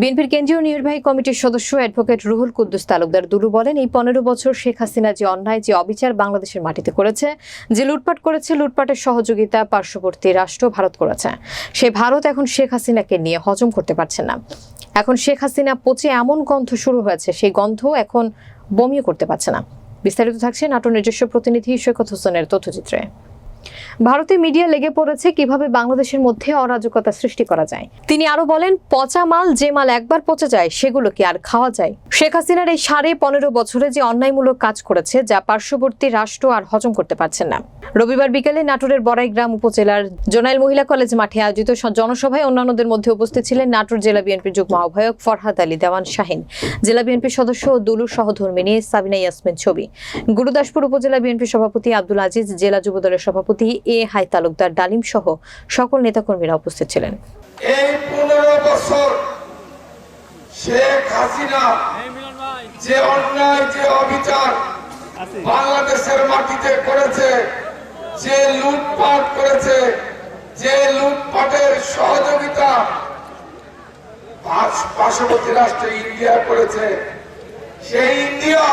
বিএনপির কেন্দ্রীয় নির্বাহী কমিটির সদস্য অ্যাডভোকেট রুহুল কুদ্দুস তালুকদার দুলু বলেন, এই পনেরো বছর শেখ হাসিনা যে অন্যায়, যে অবিচার বাংলাদেশের মাটিতে করেছে, যে লুটপাট করেছে, লুটপাটের সহযোগিতা পার্শ্ববর্তী রাষ্ট্র ভারত করেছে। সে ভারত এখন শেখ হাসিনাকে নিয়ে হজম করতে পারছে না। এখন শেখ হাসিনা পচে এমন গন্ধ শুরু হয়েছে, সেই গন্ধ এখন বমিও করতে পারছে না। বিস্তারিত থাকছে নাটোর নিজস্ব প্রতিনিধি সৈকত হোসেনের তথ্যচিত্রে। ভারতীয় মিডিয়া লেগে পড়েছে কীভাবে বাংলাদেশের মধ্যে অরাজকতা সৃষ্টি করা যায়। তিনি আরও বলেন, পচা মাল, যে মাল একবার পচে যায়, সেগুলো কি আর খাওয়া যায়? শেখ হাসিনার এই সাড়ে পনেরো বছরে যে অন্যায়মূলক কাজ করেছে, যা পার্শ্ববর্তী রাষ্ট্র আর হজম করতে পারছেন না। রবিবার বিকেলে নাটোরের বড়াইগ্রাম উপজেলার জোনাইল মহিলা কলেজ মাঠে আয়োজিত জনসভায় অন্যান্যদের মধ্যে উপস্থিত ছিলেন নাটোর জেলা বিএনপির যুগ্ম আহ্বায়ক ফরহাদ আলী দেওয়ান শাহিন। জেলা বিএনপির সদস্য ও দুলুর সহধর্মিনী সাবিনা ইয়াসমিন ছবি। গুরুদাসপুর উপজেলা বিএনপি সভাপতি আব্দুল আজিজ, জেলা যুবদলের সভাপতি এ হাই তালুকদার ডালিম সহ সকল নেতাকর্মীরা উপস্থিত ছিলেন। এই পনেরো বছর শেখ হাসিনা যে অন্যায়, যে অবিচার বাংলাদেশের মাটিতে করেছে, যে লুটপাট করেছে, যে লুটপাটের সহযোগিতা পার্শ্ববর্তী রাষ্ট্র ইন্ডিয়া করেছে। সেই ইন্ডিয়া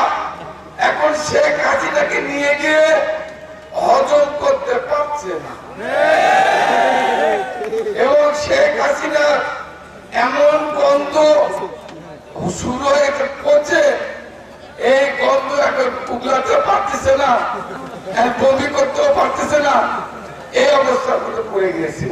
এখন শেখ হাসিনাকে নিয়ে গিয়ে হজম করতে পারছে না এবং শেখ হাসিনার এমন গন্ধ শুরু হয়েছে পচে এই গন্ধ এখন উগলাতে পারতেছে না বমি করতেও পারতেছে না। এই অবস্থার মধ্যে পড়ে গিয়েছে।